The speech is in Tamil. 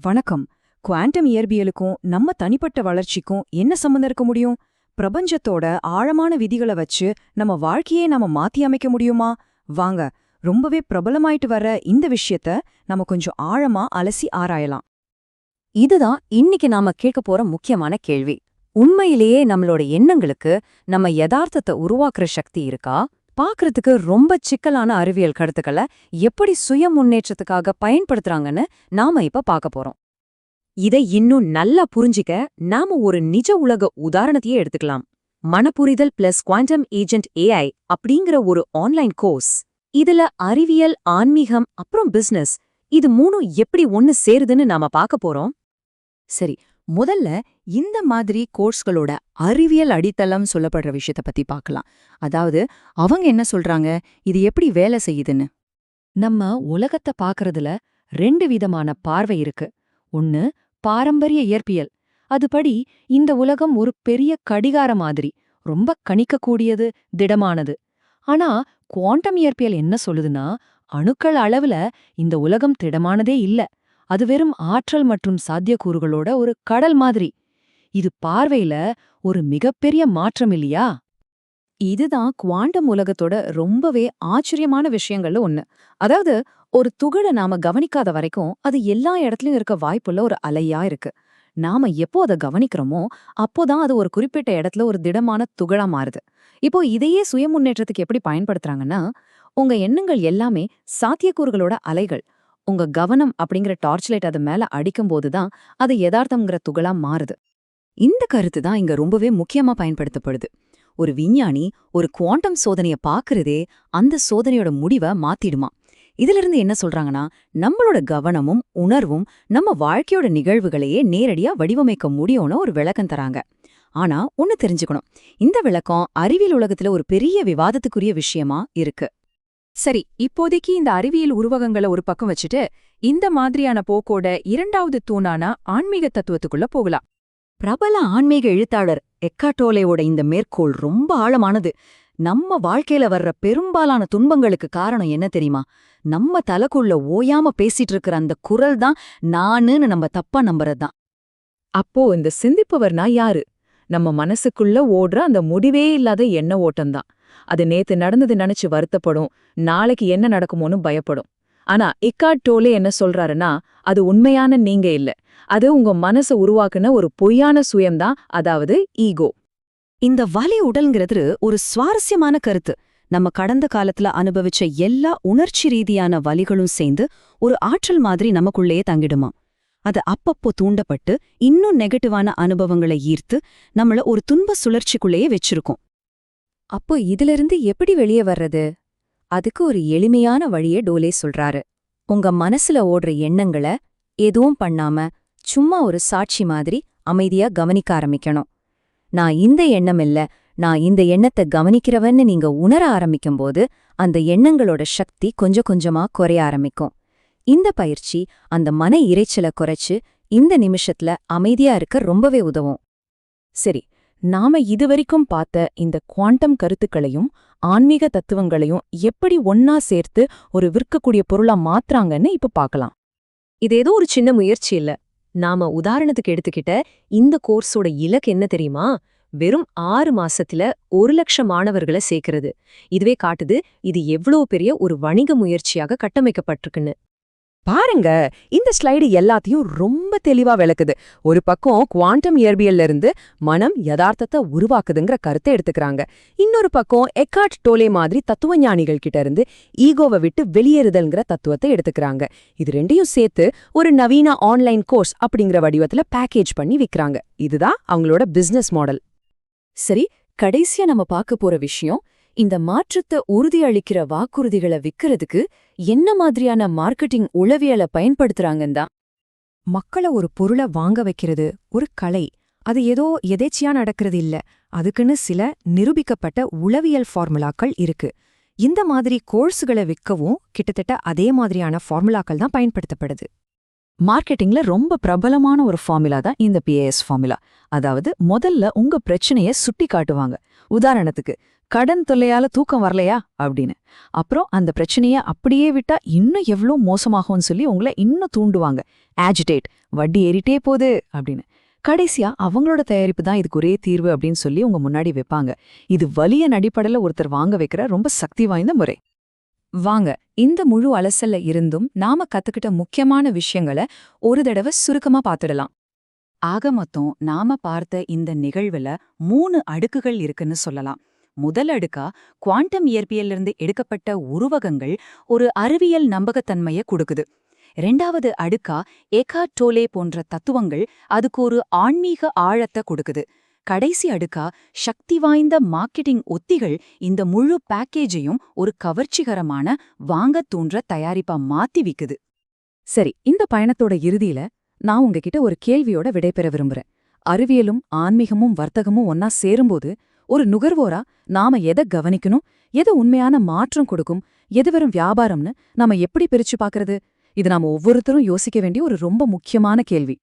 வணக்கம். குவாண்டம் இயற்பியலுக்கும் நம்ம தனிப்பட்ட வளர்ச்சிக்கும் என்ன சம்மந்தம் இருக்க முடியும்? பிரபஞ்சத்தோட ஆழமான விதிகளை வச்சு நம்ம வாழ்க்கையே நாம மாத்தி அமைக்க முடியுமா? வாங்க ரொம்பவே பிரபலமாயிட்டு வர்ற இந்த விஷயத்த நம்ம கொஞ்சம் ஆழமா அலசி ஆராயலாம். இதுதான் இன்னைக்கு நாம கேட்க போற முக்கியமான கேள்வி. உண்மையிலேயே நம்மளோட எண்ணங்களுக்கு நம்ம யதார்த்தத்தை உருவாக்குற சக்தி இருக்கா? பார்க்கறதுக்கு ரொம்ப சிக்கலான அறிவியல் கருத்துக்களை எப்படி சுய முன்னேற்றத்துக்காக பயன்படுத்துறாங்கன்னு நாம இப்ப பார்க்க போறோம். இதை இன்னும் நல்லா புரிஞ்சிக்க நாம ஒரு நிஜ உலக உதாரணத்தையே எடுத்துக்கலாம். மனப்புரிதல் பிளஸ் குவாண்டம் ஏஜென்ட் ஏஐ அப்படிங்கிற ஒரு ஆன்லைன் கோர்ஸ் இதுல அறிவியல் ஆன்மீகம் அப்புறம் பிசினஸ் இது மூணும் எப்படி ஒன்னு சேருதுன்னு நாம பார்க்க போறோம். சரி முதல்ல இந்த மாதிரி கோர்ஸ்களோட அறிவியல் அடித்தளம் சொல்லப்படுற விஷயத்த பத்தி பார்க்கலாம். அதாவது அவங்க என்ன சொல்றாங்க? இது எப்படி வேலை செய்யுதுன்னு. நம்ம உலகத்தை பார்க்கறதுல ரெண்டு விதமான பார்வை இருக்கு. ஒன்னு பாரம்பரிய இயற்பியல். அதுபடி இந்த உலகம் ஒரு பெரிய கடிகார மாதிரி ரொம்ப கணிக்கக்கூடியது திடமானது. ஆனா குவாண்டம் இயற்பியல் என்ன சொல்லுதுன்னா அணுக்கள் அளவுல இந்த உலகம் திடமானதே இல்ல. அது வெறும் ஆற்றல் மற்றும் சாத்தியக்கூறுகளோட ஒரு கடல் மாதிரி. இது பார்வையில ஒரு மிகப்பெரிய மாற்றம் இல்லையா? இதுதான் குவாண்டம் உலகத்தோட ரொம்பவே ஆச்சரியமான விஷயங்கள்ல ஒண்ணு. அதாவது ஒரு துகளை நாம கவனிக்காத வரைக்கும் அது எல்லா இடத்துலயும் இருக்க வாய்ப்புள்ள ஒரு அலையா இருக்கு. நாம எப்போ அதை கவனிக்கிறோமோ அப்போதான் அது ஒரு குறிப்பிட்ட இடத்துல ஒரு திடமான துகளா மாறுது. இப்போ இதையே சுய முன்னேற்றத்துக்கு எப்படி பயன்படுத்துறாங்கன்னா உங்க எண்ணங்கள் எல்லாமே சாத்தியக்கூறுகளோட அலைகள் உங்க கவனம் அப்படிங்கிற டார்ச் லைட் அது மேல அடிக்கும்போது தான் அது யதார்த்தம்ங்கிற துகளா மாறுது. இந்த கருத்து தான் இங்க ரொம்பவே முக்கியமா பயன்படுத்தப்படுது. ஒரு விஞ்ஞானி ஒரு குவாண்டம் சோதனைய பாக்குறதே அந்த சோதனையோட முடிவை மாத்திடுமா? இதுல இருந்து என்ன சொல்றாங்கன்னா நம்மளோட கவனமும் உணர்வும் நம்ம வாழ்க்கையோட நிகழ்வுகளையே நேரடியா வடிவமைக்க முடியும்னு ஒரு விளக்கம் தராங்க. ஆனா ஒன்னு தெரிஞ்சுக்கணும். இந்த விளக்கம் அறிவியல் உலகத்துல ஒரு பெரிய விவாதத்துக்குரிய விஷயமா இருக்கு. சரி இப்போதைக்கு இந்த அறிவியல் உருவகங்களை ஒரு பக்கம் வச்சுட்டு இந்த மாதிரியான போக்கோட இரண்டாவது தூணான ஆன்மீக தத்துவத்துக்குள்ள போகலாம். பிரபல ஆன்மீக எழுத்தாளர் எக்காட்டோலேவோட இந்த மேற்கோள் ரொம்ப ஆழமானது. நம்ம வாழ்க்கையில வர்ற பெரும்பாலான துன்பங்களுக்கு காரணம் என்ன தெரியுமா? நம்ம தலக்குள்ள ஓயாம பேசிட்டு இருக்கிற அந்த குரல் தான் நானுன்னு நம்ம தப்பா நம்புறதுதான். அப்போ இந்த சிந்திப்பவர்னா யாரு? நம்ம மனசுக்குள்ள ஓடுற அந்த முடிவே இல்லாத எண்ண ஓட்டம்தான். அது நேத்து நடந்தது நினைச்சு வருத்தப்படும் நாளைக்கு என்ன நடக்குமோன்னு பயப்படும். ஆனா இக்காட் டோலே என்ன சொல்றாருன்னா அது உண்மையான நீங்க இல்ல. அது உங்க மனச உருவாக்குன ஒரு பொய்யான சுயம்தான் அதாவது ஈகோ. இந்த வலி உடல்ங்கிறது ஒரு சுவாரஸ்யமான கருத்து. நம்ம கடந்த காலத்துல அனுபவிச்ச எல்லா உணர்ச்சி ரீதியான வலிகளும் சேர்ந்து ஒரு ஆற்றல் மாதிரி நமக்குள்ளேயே தங்கிடுமா? அது அப்பப்போ தூண்டப்பட்டு இன்னும் நெகட்டிவான அனுபவங்களை ஈர்த்து நம்மள ஒரு துன்ப சுழற்சிக்குள்ளேயே வச்சிருக்கோம். அப்போ இதிலிருந்து எப்படி வெளியே வர்றது? அதுக்கு ஒரு எளிமையான வழியை டோலே சொல்றாரு. உங்க மனசுல ஓடுற எண்ணங்களை எதுவும் பண்ணாம சும்மா ஒரு சாட்சி மாதிரி அமைதியா கவனிக்க ஆரம்பிக்கணும். நான் இந்த எண்ணம் இல்ல நான் இந்த எண்ணத்தை கவனிக்கிறவன்னு நீங்க உணர ஆரம்பிக்கும்போது அந்த எண்ணங்களோட சக்தி கொஞ்சம் கொஞ்சமா குறைய ஆரம்பிக்கும். இந்த பயிற்சி அந்த மன இறைச்சலை குறைச்சு இந்த நிமிஷத்துல அமைதியா இருக்க ரொம்பவே உதவும். சரி நாம இதுவரைக்கும் பார்த்த இந்த குவாண்டம் கருத்துக்களையும் ஆன்மீக தத்துவங்களையும் எப்படி ஒன்னா சேர்த்து ஒரு விற்கக்கூடிய பொருளா மாத்துறாங்கன்னு இப்ப பார்க்கலாம். இது ஏதோ ஒரு சின்ன முயற்சி இல்ல. நாம உதாரணத்துக்கு எடுத்துக்கிட்ட இந்த கோர்ஸோட இலக்கு என்ன தெரியுமா? வெறும் ஆறு மாசத்துல ஒரு லட்சம் மாணவர்களை சேர்க்கிறது. இதுவே காட்டுது இது எவ்வளவு பெரிய ஒரு வணிக முயற்சியாக கட்டமைக்கப்பட்டிருக்குன்னு. பாருங்க இந்த ஸ்லைடு எல்லாத்தையும் ரொம்ப தெளிவா விளக்குது. ஒரு பக்கம் குவாண்டம் இயற்பியல்ல இருந்து மனம் யதார்த்தத்தை உருவாக்குதுங்கிற கருத்தை எடுத்துக்கிறாங்க. இன்னொரு பக்கம் எக்கார்ட் டோலே மாதிரி தத்துவ ஞானிகள் கிட்ட இருந்து ஈகோவை விட்டு வெளியேறுதல்ங்கிற தத்துவத்தை எடுத்துக்கிறாங்க. இது ரெண்டையும் சேர்த்து ஒரு நவீன ஆன்லைன் கோர்ஸ் அப்படிங்கிற வடிவத்துல பேக்கேஜ் பண்ணி விற்கிறாங்க இதுதான் அவங்களோட பிசினஸ் மாடல். சரி கடைசியா நம்ம பார்க்க போற விஷயம் இந்த மாற்றத்தை உறுதியளிக்கிற வாக்குறுதிகளை விக்கிறதுக்கு என்ன மாதிரியான மார்க்கெட்டிங் உளவியலை பயன்படுத்துறாங்கன்னு தான். மக்களை ஒரு பொருளை வாங்க வைக்கிறது ஒரு கலை அது ஏதோ எதேச்சியா நடக்கிறது இல்ல. அதுக்குன்னு சில நிரூபிக்கப்பட்ட உளவியல் ஃபார்முலாக்கள் இருக்கு. இந்த மாதிரி கோர்ஸுகளை விற்கவும் கிட்டத்தட்ட அதே மாதிரியான ஃபார்முலாக்கள் தான் பயன்படுத்தப்படுது. மார்க்கெட்டிங்ல ரொம்ப பிரபலமான ஒரு ஃபார்முலா தான் இந்த பிஏஎஸ் ஃபார்முலா. அதாவது முதல்ல உங்க பிரச்சனைய சுட்டி காட்டுவாங்க உதாரணத்துக்கு கடன் தொல்லையால தூக்கம் வரலையா? அப்படின்னு. அப்புறம் அந்த பிரச்சனைய அப்படியே விட்டா இன்னும் எவ்ளோ மோசமாகும்னு சொல்லி உங்களை இன்னும் தூண்டுவாங்க. ஆஜிடேட் வட்டி ஏறிட்டே போகுது அப்படின்னு. கடைசியா அவங்களோட தயாரிப்பு தான் இதுக்கு ஒரே தீர்வு அப்படின்னு சொல்லி உங்க முன்னாடி வைப்பாங்க. இது வலியன் அடிப்படையில ஒருத்தர் வாங்க வைக்கிற ரொம்ப சக்தி வாய்ந்த முறை. வாங்க இந்த முழு அலசல்ல இருந்தும் நாம கத்துக்கிட்ட முக்கியமான விஷயங்களை ஒரு தடவை சுருக்கமா பார்த்துடலாம் ஆக மொத்தம் நாம பார்த்த இந்த நிகழ்வுல மூணு அடுக்குகள் இருக்குன்னு சொல்லலாம். முதல் அடுக்கா குவாண்டம் இயற்பியலிருந்து எடுக்கப்பட்ட உருவகங்கள் ஒரு அறிவியல் நம்பகத்தன்மைய கொடுக்குது. ரெண்டாவது அடுக்கா ஏகா டோலே போன்ற தத்துவங்கள் அதுக்கு ஒரு ஆன்மீக ஆழத்தை கொடுக்குது. கடைசி அடுக்கா சக்தி வாய்ந்த மார்க்கெட்டிங் ஒத்திகள் இந்த முழு பேக்கேஜையும் ஒரு கவர்ச்சிகரமான வாங்கத் தூன்ற தயாரிப்பா மாத்தி விக்குது. சரி இந்த பயணத்தோட இறுதியில நான் உங்ககிட்ட ஒரு கேள்வியோட விடைபெற விரும்புறேன். அறிவியலும் ஆன்மீகமும் வர்த்தகமும் ஒன்னா சேரும்போது ஒரு நுகர்வோரா நாம எதை கவனிக்கணும்? எது உண்மையான மாற்றம் கொடுக்கும்? எது வெறும் வியாபாரம்னு நாம எப்படி பிரிச்சு பாக்குறது இது நாம ஒவ்வொருத்தரும் யோசிக்க வேண்டிய ஒரு ரொம்ப முக்கியமான கேள்வி.